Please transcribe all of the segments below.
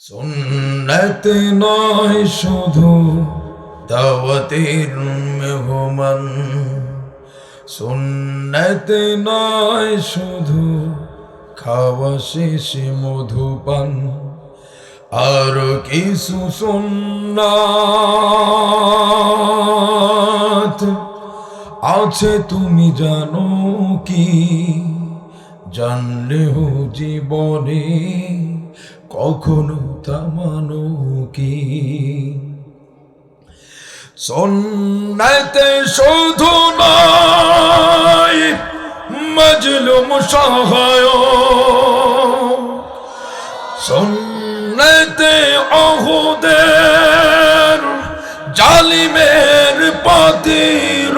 সুন্নত নয়, শুধু দাওয়াতের মেহমান। সুন্নত নয়, শুধু খাওয়া শেষে মধুপান আর কিছু সুন্নাত আছে, তুমি জানো কি? জানলেও জীবনে কখনো তামানো কি? সন্ন্যাতে শুধু নয় মজলুম সহায়। সন্ন্যাতে অহুদের জালিমের পাতির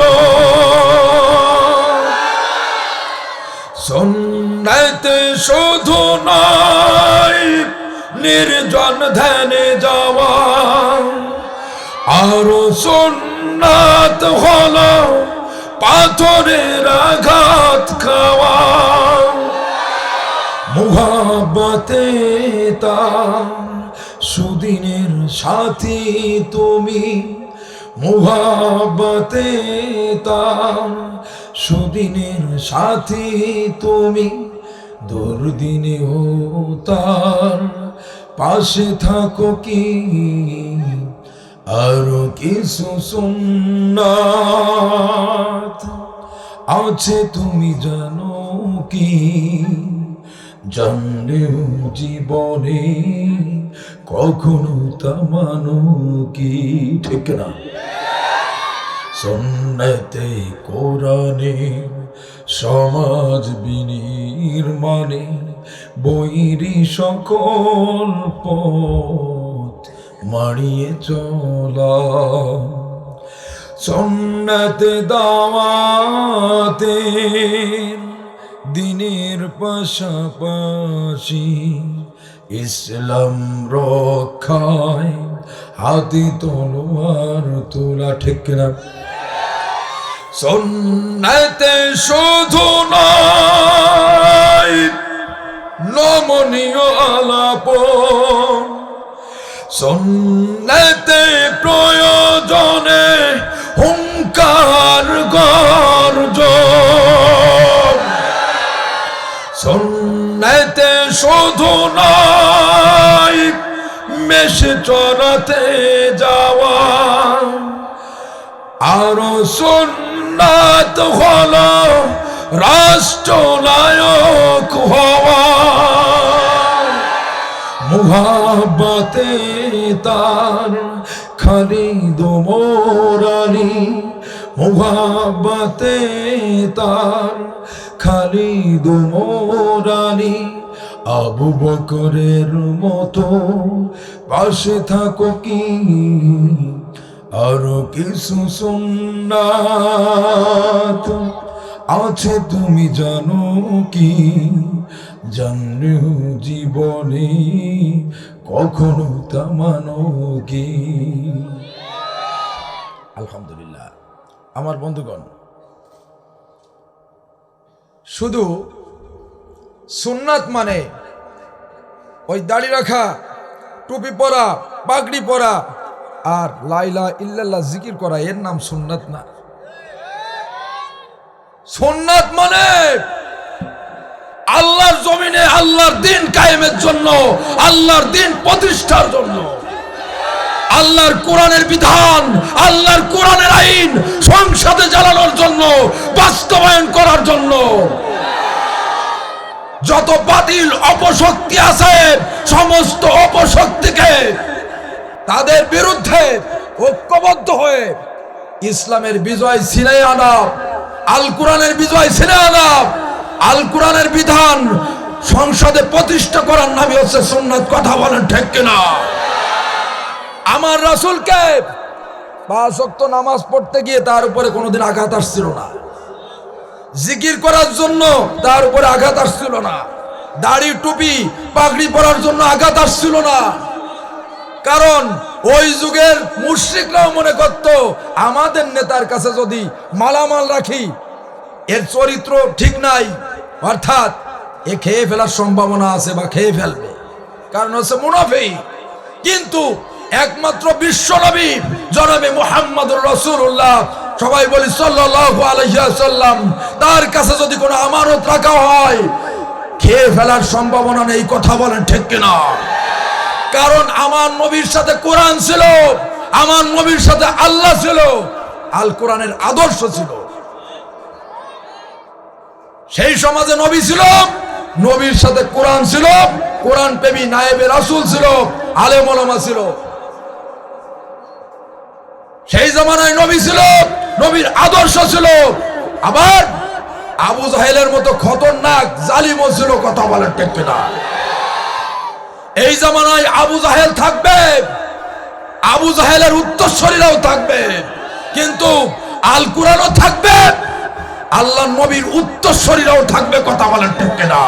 সন্ন্যাতে শুধু নির্জন ধ্যানে যাওয়া আরও সন্ন্যাত হলো পাথরের আঘাত খাওয়া মুহাবতে সুদিনের সাথী তুমি। মুহাবতে সুদিনের সাথী তুমি। দুর্দিনেও তার পাশে থাকো কি? আরও কিছু সুন্নাত আছে তুমি জানো কি? জানলেও জীবনে কখনো তামানো কি? ঠিক না? সন্ন্যতে কোরআনে সমাজ বিনির মানে বৈরি সকল পথ মাড়িয়ে চলা সন্ন্যত দাওয়াতে দিনের পাশাপাশি ইসলাম রক্ষায় হাতে তলোয়ার তোলা, ঠিক না সন্ন্যতে শুধু নমনীয় আলাপন। সন্ন্যতে প্রয়োজনে হুঙ্কার গর্জ সন্ন্যতে শুধু নয় মেশে চড়াতে যাওয়া। আরও সুন্নাত হলো রাষ্ট্রনায়ক হওয়া। মুহাবতে তার খালিদ মোরানি মুহাবতে তার খালিদ মোরানি আবু বকরের মতো পাশে থাকো কি? আরও কিছু সুন্নাত আছে তুমি জানো কি? জানলেও জীবনে কখনো তামানো কি? আলহামদুলিল্লাহ। আমার বন্ধুগণ, শুধু সুন্নাত মানে ওই দাড়ি রাখা, টুপি পরা, পাগড়ি পরা আর লাইলা ইল্লাল্লাহ জিকির করা, এর নাম সুন্নাত না। সুন্নাত মানে আল্লাহর জমিনে আল্লাহর দিন কায়েমের জন্য, আল্লাহর দিন প্রতিষ্ঠার জন্য। আল্লাহর কোরআনের বিধান, আল্লাহর কোরআনের আইন সংসদে জ্বালানোর জন্য, বাস্তবায়ন করার জন্য। যত বাতিল অপশক্তি আছে, সমস্ত অপশক্তিকে তাদের বিরুদ্ধে ঐক্যবদ্ধ হয়ে ইসলামের বিজয় ছিনে আনা আল কোরআনের বিজয় ছিনে আনা আল কোরআনের বিধান সংসদে প্রতিষ্ঠা করার নামই হচ্ছে সুন্নাত। কথা বলেন ঠিক কিনা? আমার রাসূলকে ওয়াক্ত নামাজ পড়তে গিয়ে তার উপরে কোনোদিন আঘাত আসছিল না। জিকির করার জন্য তার উপরে আঘাত আসছিল না। দাড়ি টুপি পাগড়ি পরার জন্য আঘাত আসছিল না। কারণ ওই যুগের মুশ্রিকরাও মনে করত, আমাদের নেতার কাছে যদি মালামাল রাখি, এর চরিত্র ঠিক নাই। অর্থাৎ এ খেয়ে ফেলার সম্ভাবনা আছে বা খেয়ে ফেলবে। কারণ হচ্ছে মুনাফি কিন্তু একমাত্র বিশ্ব নবী, জনাবে মোহাম্মদুর রসুল্লাহ সবাই বলি সাল্লাল্লাহু আলাইহি সাল্লাম তার কাছে যদি কোনো আমানত রাখা হয়, খেয়ে ফেলার সম্ভাবনা নেই, কথা বলেন ঠিক কিনা? কারণ আমার নবীর সাথে কোরআন ছিল, আমার নবীর সাথে আল্লাহ ছিল আল কোরআনের আদর্শ ছিল। সেই সমাজে নবী ছিল, নবীর সাথে কোরআন ছিল, কোরআন প্রেমী নায়েবে রাসূল ছিল, আলেম ওলামা ছিল। সেই জামানায় নবী ছিল, নবীর আদর্শ ছিল। আবার আবু জাহেলের মতো খতরনাক জালিমও ছিল, কথা বলার ঠিক না এই জামানায় আবু জাহেল থাকবে। আবু জাহেলের উত্তরসরীরাও থাকবে। কিন্তু আল কুরআনও থাকবে। আল্লাহ নবীর উত্তরসরীরাও থাকবে কথা বলেন ঠিক না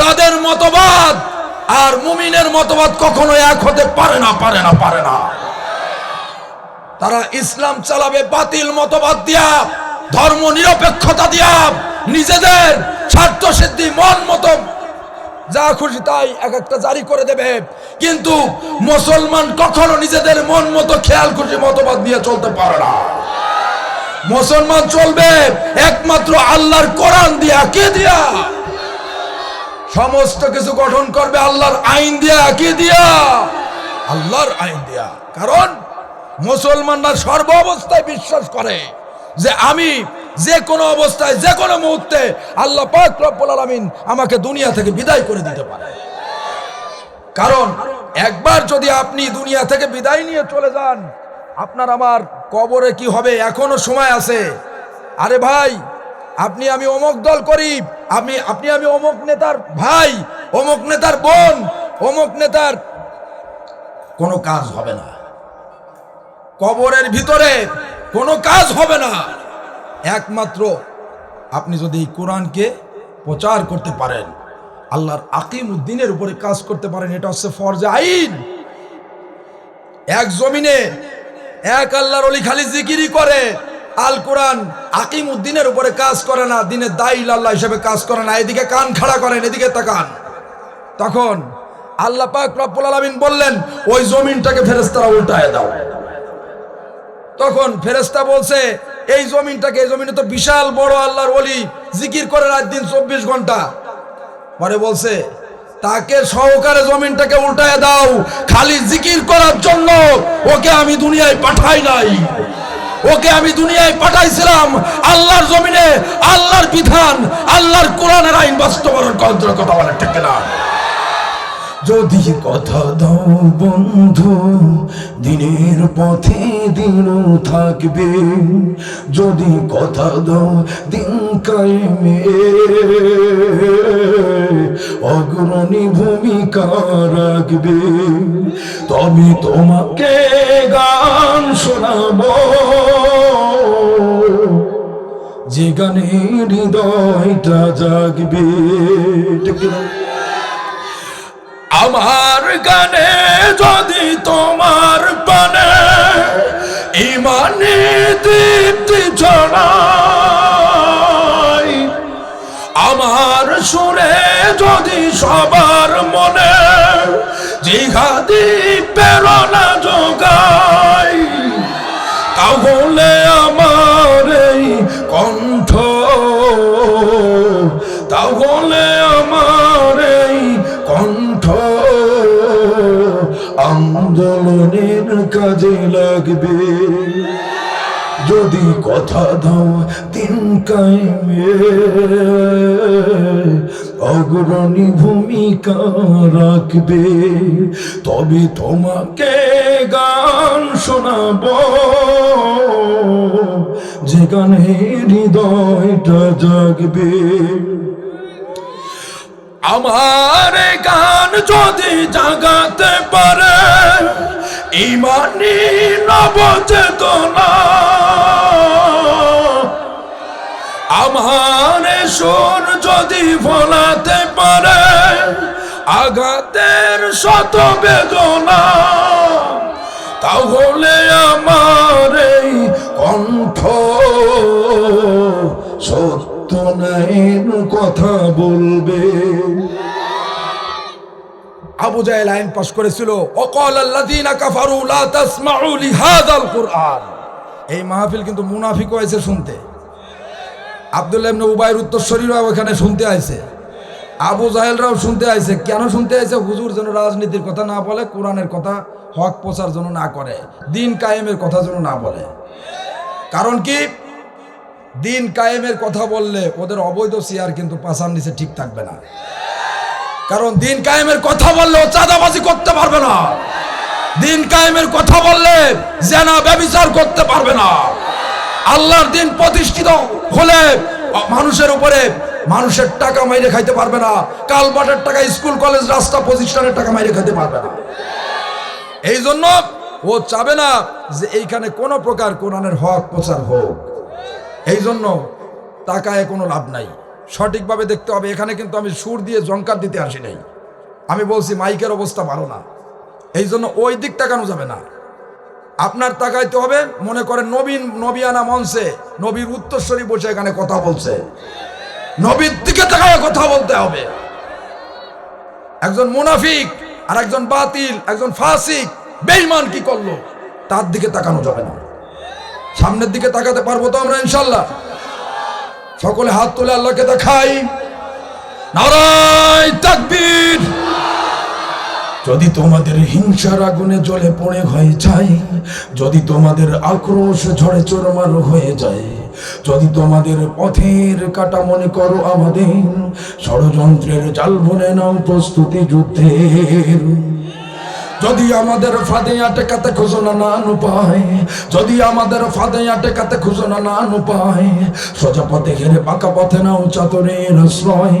তাদের মতবাদ আর মুমিনের মতবাদ কখনো এক হতে পারে না পারে না পারে না। তারা ইসলাম চালাবে, বাতিল মতবাদ দিয়া ধর্ম নিরপেক্ষতা দিয়া, নিজেদের স্বার্থ সিদ্ধি মন মতো যা খুশি তাই এক একটা জারি করে দেবে। কিন্তু মুসলমান কখনো নিজেদের মন মতো খেয়াল খুশি মতবাদ দিয়ে চলতে পারে না। মুসলমান চলবে একমাত্র আল্লাহর কোরআন দিয়া কে দিয়া। সমস্ত কিছু গঠন করবে আল্লাহর আইন দিয়া কে দিয়া। আল্লাহর আইন দিয়া। কারণ মুসলমানরা সর্ব অবস্থায় বিশ্বাস করে। যে আমি যে কোনো অবস্থায়, যে কোনো মুহূর্তে আল্লাহ পাক রব্বুল আলামিন আমাকে দুনিয়া থেকে বিদায় করে দিতে পারে কারণ একবার যদি আপনি দুনিয়া থেকে বিদায় নিয়ে চলে যান, আপনার আমার কবরে কি হবে? এখনও সময় আছে। আরে ভাই, আপনি আমি অমুক দল করি আমি আপনি আমি অমুক নেতার ভাই, অমুক নেতার বোন, অমুক নেতার কোনো কাজ হবে না। কবরের ভিতরে কোনো কাজ হবে না। একমাত্র আপনি যদি এই কোরআনকে প্রচার করতে পারেন, আল্লাহর আকিম উদ্দিনের উপরে কাজ করতে পারেন, এটা হচ্ছে ফরজে আইন। এক জমিনে এক আল্লাহর অলি খালি জিকিরি করে, আল কোরআন আকিম উদ্দিনের উপরে কাজ করে না, দিনের দাইল আল্লাহ হিসেবে কাজ করে না, এদিকে কান খাড়া করেন, এদিকে তাকান। তখন আল্লাহ পাক রব্বুল আলামিন বললেন, ওই জমিনটাকে ফেরেশতারা উল্টায় দাও। তখন ফেরেস্তা বলছে, এই জমিনটাকে, এই জমিনে তো বিশাল বড় আল্লাহর ওলি, জিকির করে রাত দিন চব্বিশ ঘণ্টা। পরে বলছে, তাকে সহকারে জমিনটাকে উল্টায় দাও, খালি জিকির করার জন্য। ওকে আমি দুনিয়ায় পাঠাই নাই। ওকে আমি দুনিয়ায় পাঠাইছিলাম। আল্লাহর জমিনে আল্লাহর বিধান, আল্লাহর কোরআনের আইন বাস্তবায়ন করার কথা বলে, ঠিক না যদি কথা দাও বন্ধু, দিনের পথে দিন থাকবে। যদি কথা দাও দিন কায়েমে। অগ্রণী ভূমিকা রাখবে। তবে তোমাকে গান শোনাবো। যে গানে হৃদয়টা জাগবে। ঠিক? আমার গানে যদি তোমার পানে ইমানে দীপ্তি ছড়াই, আমার সুরে যদি সবার মনে জিহাদি প্রেরণা যোগাই, তাহলে আমার এই আন্দোলনের কাজে লাগবে। যদি কথা দাও তিন কায়েমে, অগ্রণী ভূমিকা রাখবে। তবে তোমাকে গান শোনাব। যে গানে হৃদয়টা জাগবে। আমার গান যদি জাগাতে পারে, ইমানি নবচেতনা। আমার সুর যদি ভোলাতে পারে, আঘাতের শত বেদনা, তাহলে আমার সত্য কথা বলবে। আবু জাহেল আইন পাশ করেছিল। অকল আল্লাযীনা কাফারু, লা তাসমাউ লিহাযাল কুরআন। এই মাহফিল কিন্তু মুনাফিক হয়েছে শুনতে। আব্দুল্লাহ ইবনে উবাইর উত্তরসূরিরাও ওখানে শুনতে আইছে। আবু জাহেলরাও শুনতে আইছে। কেন শুনতে আইছে? হুজুর যেন রাজনীতির কথা না বলে, কোরআনের কথা হক প্রচার জন্য না করে, দিন কায়েমের কথা যেন না বলে। কারণ কি? দিন কায়েমের কথা বললে ওদের অবৈধ চেয়ার কিন্তু পাশার নিচে ঠিক থাকবে না। কারণ দিন কায়েমের কথা বললে ও চাঁদাবাজি করতে পারবে না। দিন কায়েমের কথা বললে জেনা ব্যবিচার করতে পারবে না। আল্লাহর দিন প্রতিষ্ঠিত হলে মানুষের উপরে মানুষের টাকা মাইরে খাইতে পারবে না। কালবাটের টাকা, স্কুল, কলেজ, রাস্তা, প্রতিষ্ঠানের টাকা মাইরে খাইতে পারবে না। এই জন্য ও চাবে না যে এইখানে কোনো প্রকার কোরআনের হক প্রচার হোক। এই জন্য টাকায় কোনো লাভ নাই। সঠিকভাবে দেখতে হবে, এখানে কিন্তু আমি সুর দিয়ে জঙ্কার দিতে আসি নাই। আমি বলছি, মাইকের অবস্থা ভালো না। এই জন্য ওই দিক তাকানো যাবে না। আপনার তাকাইতে হবে, মনে করেন নবীন, নবিয়ানা মঞ্চে নবীর উত্তরস্বরী বসে এখানে কথা বলছে। নবীর দিকে তাকায় কথা বলতে হবে। একজন মুনাফিক আর একজন বাতিল, একজন ফাসিক, বেঈমান কি করল? তার দিকে তাকানো যাবে না। সামনের দিকে তাকাতে পারব তো আমরা ইনশাল্লাহ সকলে হাত তুলে আল্লাহকে দেখাই। নারায় যদি তোমাদের হিংসার আগুনে জ্বলে পড়ে হয়ে যায় যদি তোমাদের আক্রোশ ঝড়ে চোরমার হয়ে যায়, যদি তোমাদের পথের কাটা মনে করো আমাদের, ষড়যন্ত্রের জাল বনে নাও প্রস্তুতি যুদ্ধের। যদি আমাদের ফাঁদে আটেকাতে খুঁজো না নান পায় যদি আমাদের ফাঁদে আটেকাতে খুঁজো না পায় সোজা পথে ঘেরে বাঁকা পথে নাও চাতরের আশ্রয়।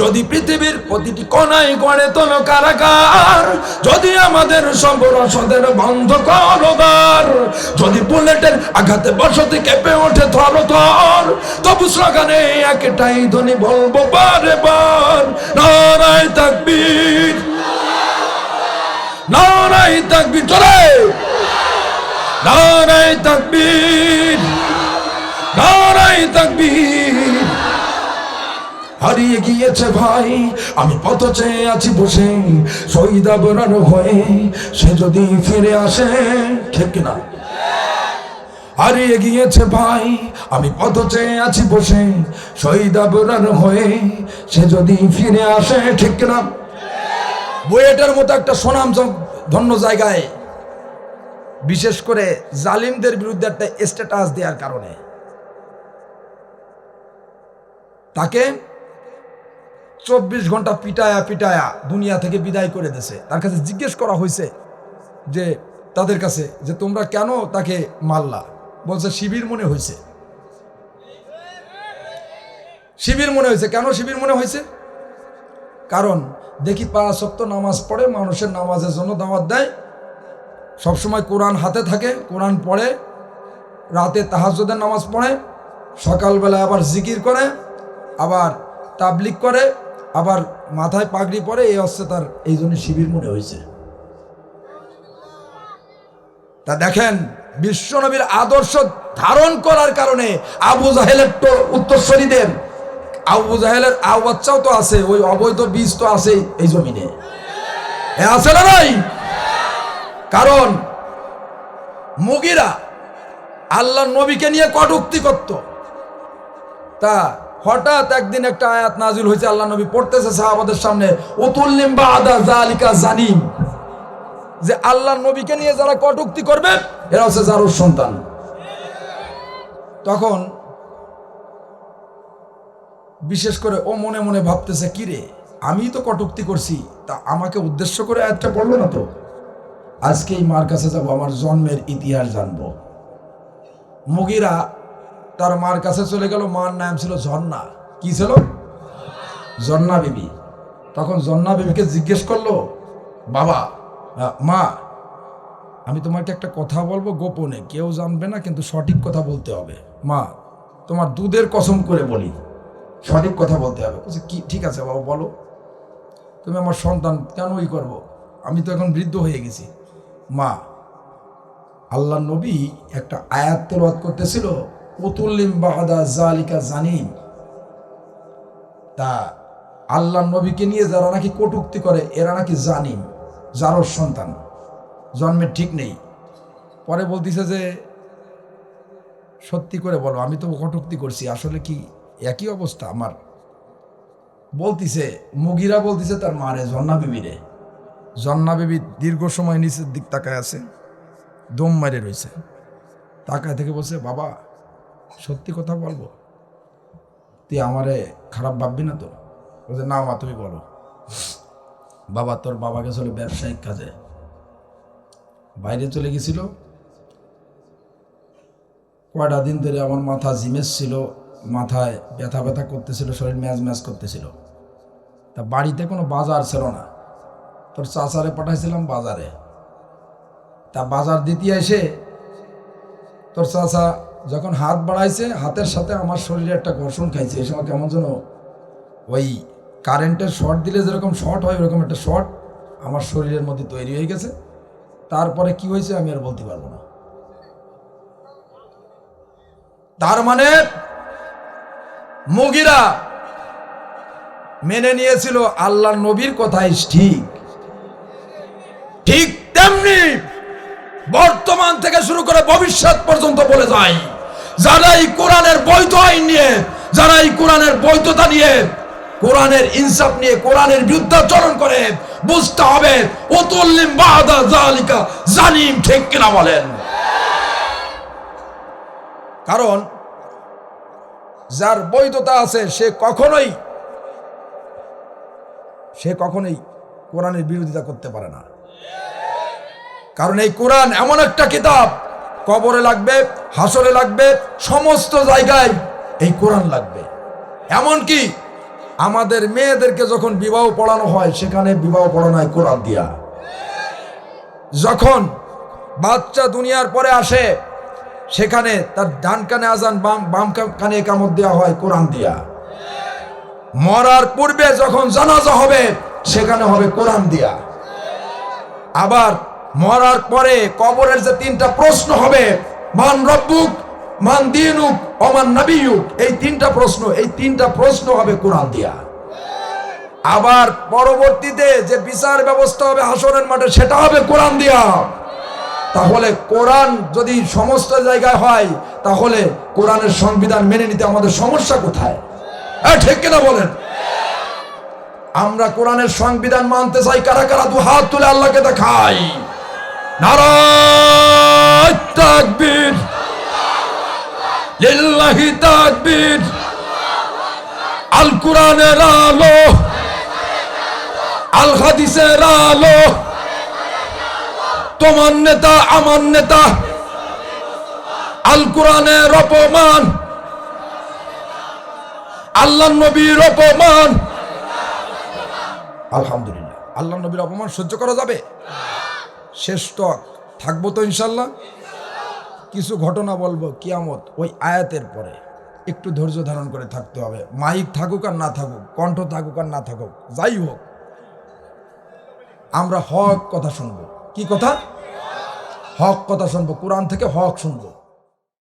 যদি পৃথিবীর প্রতিটি কোনায় গড়ে তোলো কারাগার, যদি আমাদের সম্বরসদের বন্ধ করবার যদি বুলেটের আঘাতে বসতি কেঁপে ওঠে থর থর তবু স্লোগানে একটাই ধ্বনি বলব বারে বার নারাই তাকবীর, চলে! নারাই তাকবীর নারাই তাকবীর। হারিয়ে গিয়েছে ভাই, আমি পথ চেয়ে আছি বসে। শহীদা বেড়ানো হয়ে সে যদি ফিরে আসে, ঠিক না হারিয়ে গিয়েছে ভাই, আমি পথ চেয়ে আছি বসে। শহীদা বেড়ানো হয়ে সে যদি ফিরে আসে, ঠিক না বুয়েটের মতো একটা সুনাম ধন্য জায়গায়, বিশেষ করে জালিমদের বিরুদ্ধে একটা স্ট্যাটাস দেওয়ার কারণে। তাকে চব্বিশ ঘণ্টা পিটায়া পিটায়া দুনিয়া থেকে বিদায় করে দিয়েছে। তার কাছে জিজ্ঞেস করা হয়েছে যে, তাদের কাছে, যে তোমরা কেন তাকে মারলা? বলছে, শিবির মনে হয়েছে। শিবির মনে হয়েছে। কেন শিবির মনে হয়েছে? কারণ দেখি পাঁচ নামাজ পড়ে, মানুষের নামাজের জন্য দাওয়াত দেয়। সবসময় কোরআন হাতে থাকে, কোরআন পড়ে, রাতে তাহাজুদের নামাজ পড়ে সকালবেলা আবার জিকির করে, আবার তাবলিক করে, আবার মাথায় পাগড়ি পরে এই হচ্ছে তার, এই জন্য শিবির মনে হয়েছে। তা দেখেন, বিশ্বনবীর আদর্শ ধারণ করার কারণে আবু জাহেলের উত্তরসূরিদের আবু জাহেলের আউ বাচ্চাও তো আছে, ওই অবৈধ বীজ তো আছে এই জমিনে। এ আছে না নাই? কারণ মুগিরা আল্লাহ নবীকে নিয়ে কটুক্তি করত। তা হঠাৎ একদিন একটা আয়াত নাজিল হয়েছে আল্লাহ নবী পড়তেছে সাহাবাদের সামনে উতুল্লিম বা আদা জালিকা জানিম। যে আল্লাহ নবীকে নিয়ে যারা কটুক্তি করবে, এরা হচ্ছে জারুর সন্তান। তখন বিশেষ করে ও মনে মনে ভাবতেছে কি রে আমি তো কটুক্তি করছি, তা আমাকে উদ্দেশ্য করে একটা পড়ল না তো? আজকে এই মার কাছে যাব, আমার জন্মের ইতিহাস জানব। মুগিরা তার মার কাছে চলে গেল, মার নাম ছিল ঝর্ণা। কি ছিল? ঝর্ণা বিবি। তখন ঝর্ণা বিবিকে জিজ্ঞেস করল, বাবা মা, আমি তোমাকে একটা কথা বলব গোপনে, কেউ জানবে না, কিন্তু সঠিক কথা বলতে হবে। মা, তোমার দুধের কসম করে বলি। সঠিক কথা বলতে হবে। বলছে, কি ঠিক আছে বাবা বলো। তুমি আমার সন্তান কেন ই করব? আমি তো এখন বৃদ্ধ হয়ে গেছি। মা আল্লাহ নবী একটা আয়াত তেলাওয়াত করতেছিল উতুল্লিম বাহাদা জালিকা জানিম তা আল্লাহ নবীকে নিয়ে যারা নাকি কটুক্তি করে এরা নাকি জানিম যারও সন্তান। জন্মের ঠিক নেই। পরে বলতেছে যে সত্যি করে বলো আমি তো কটুক্তি করছি আসলে কি একই অবস্থা আমার। বলতিছে, মুগিরা বলতিছে তার মারে জন্না বিবিরে জন্না বিবি দীর্ঘ সময় নিচের দিক তাকায় আছে, দম মারে রয়েছে তাকায় থেকে বলছে, বাবা, সত্যি কথা বলব? তুই আমারে খারাপ ভাববি না তো? বলছে, না মা, তুমি বলো। বাবা, তোর বাবা গেছিল ব্যবসায়িক কাজে। বাইরে চলে গেছিল। কয়টা দিন ধরে আমার মাথা জিমেস ছিল মাথায় ব্যথা ব্যথা করতেছিল, শরীর ম্যাজ ম্যাজ করতেছিল। তা বাড়িতে কোনো বাজার ছিল না। তোর চাচারে পাঠাইছিলাম বাজারে। তা বাজার দিতে এসে তোর চাচা যখন হাত বাড়াইছে, হাতের সাথে আমার শরীরে একটা ঘর্ষণ খাইছে। এই সময় কেমন যেন ওই কারেন্টের শর্ট দিলে যেরকম শর্ট হয়, ওরকম একটা শর্ট আমার শরীরের মধ্যে তৈরি হয়ে গেছে। তারপরে কি হয়েছে আমি আর বলতে পারব না। তার মানে মুগিরা মেনে নিয়েছিল আল্লাহ নবীর কথাই ঠিক। ঠিক তেমনি বর্তমান থেকে শুরু করে ভবিষ্যৎ পর্যন্ত বলে যায়, যারা এই কোরআনের বৈধ আইন নিয়ে, যারা এই কোরআনের বৈধতা নিয়ে, কোরআনের ইনসাফ নিয়ে, কোরআনের বিরুদ্ধাচরণ করে, বুঝতে হবে, ওতুল্লিম বাহাদা জালিকা জানিম ঠিক কিনা বলেন। কারণ যার বৈধতা আছে সে কখনোই সে কখনোই কোরআনের বিরোধিতা করতে পারে না। কারণ এই কোরআন এমন একটা কিতাব, কবরে লাগবে, হাসরে লাগবে, সমস্ত জায়গায় এই কোরআন লাগবে। এমনকি আমাদের মেয়েদেরকে যখন বিবাহ পড়ানো হয়, সেখানে বিবাহ পড়ানো হয় কোরআন দিয়া। যখন বাচ্চা দুনিয়ার পরে আসে সেখানে তার ডান কানে আজান, বাম কানে কামত দেওয়া হয় কোরআন দিয়া। মরার পূর্বে যখন জানাজা হবে, সেখানে হবে কোরআন দিয়া। আবার মরার পরে কবরের যে তিনটা প্রশ্ন হবে, মান রব্বুক, মান দিনুক অমান নবিয়ুক, এই তিনটা প্রশ্ন, এই তিনটা প্রশ্ন হবে কোরআন দিয়া। আবার পরবর্তীতে যে বিচার ব্যবস্থা হবে হাসরের মাঠে, সেটা হবে কোরআন দিয়া। তাহলে কোরআন যদি সমস্ত জায়গায় হয় তাহলে কোরআনের সংবিধান মেনে নিতে আমাদের সমস্যা কোথায়? এ, ঠিক কিনা বলেন? আমরা কোরআনের সংবিধান মানতে চাই কারা কারা দু হাত তুলে আল্লাহকে দেখাই? নারায় আল কোরআনের আলো আল। হাদিসের আলো। তোমার নেতা, আমার নেতা। আল কোরআনের অপমান। আল্লাহ নবীর অপমান। আলহামদুলিল্লাহ। আল্লাহ নবীর অপমান সহ্য করা যাবে? শেষ টক থাকব তো ইনশাল্লাহ? কিছু ঘটনা বলব কিয়ামত, ওই আয়াতের পরে। একটু ধৈর্য ধারণ করে থাকতে হবে। মাইক থাকুক আর না থাকুক, কণ্ঠ থাকুক আর না থাকুক, যাই হোক। আমরা হক কথা শুনব। কি কথা? হক কথা শুনব কোরআন থেকে হক শুনব।